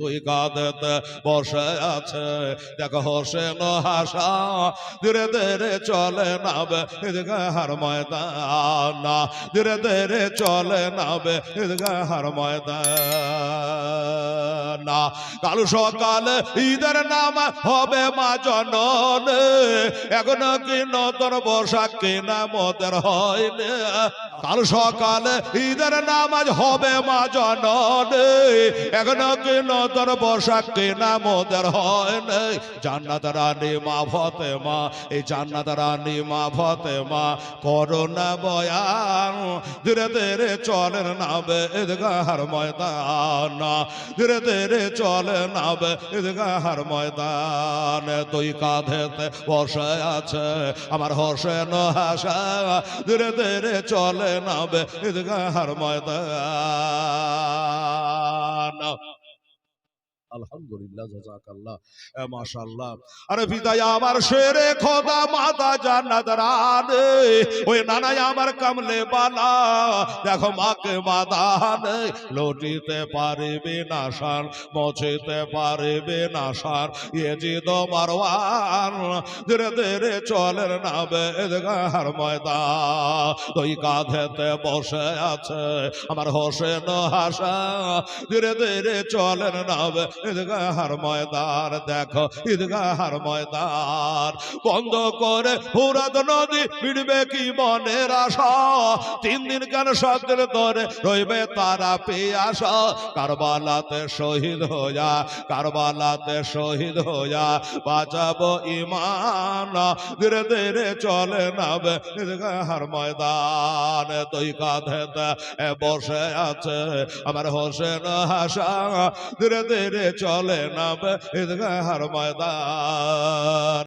দুই কাঁধেতে বসে আছে। দেখো হোসেন হাসা ধীরে ধীরে চলে নাবে ঈদগাহার ময়দান। না ধীরে ধীরে চলে নাবে ঈদগাহার ময়দান। না কাল সকালে ঈদের নাম হবে মা জনন। এখন কি নতুন পোশাক কেনা মতের হয়নি। কাল সকালে ঈদের নামাজ হবে মা জনন। এখন কি নতুন পোশাক কেনা মতের হয় নাই। জান্নাত রানী মা ফতে মা এই জান্নাত রানী মা ফতে মা করোনা বয়ান। ধীরে ধীরে চলেন নাবে ঈদগাহার ময়দান। ধীরে ধীরে চলে নাবে ঈদগাহার ময়দান। দুই কাঁধেতে বসে আছে আমার হোসেন হাসা। ধীরে ধীরে চলে নাবে ঈদগাহার ময়দান। আলহামদুলিল্লাহ জাজাকাল্লাহ মাশাআল্লাহ। আরে পিতাই আমার শেরে খোদা মাতা জান্নাত রানে ওই নানাই আমার কামলে বালা দেখো মাকে মাদানে লটিতে পারবে না সার মছিতে পারিবে না সার। ইয়েজিদ মারওয়ান। ধীরে ধীরে চলের নাবে এদগার ময়দান। দুই কাঁধেতে বসে আছে আমার হোসেন হাসা ধীরে ধীরে চলেন নাবে ঈদগাহার ময়দান দেখো ঈদগাহার ময়দান। বন্ধ করে ফুরাত নদী মিটবে কি মনের আশা? তিন দিন কেন সতের ধরে রইবে তারা পেয়াসা কারবালাতে শহীদ হইয়া, কারবালাতে শহীদ হইয়া বাঁচাবো ইমান ধীরে ধীরে চলে নাবে ঈদগাহার ময়দান। দুই কাঁধে বসে আছে আমার হোসেন হাসা। ধীরে ধীরে চলে না ঈদগাহার ময়দান।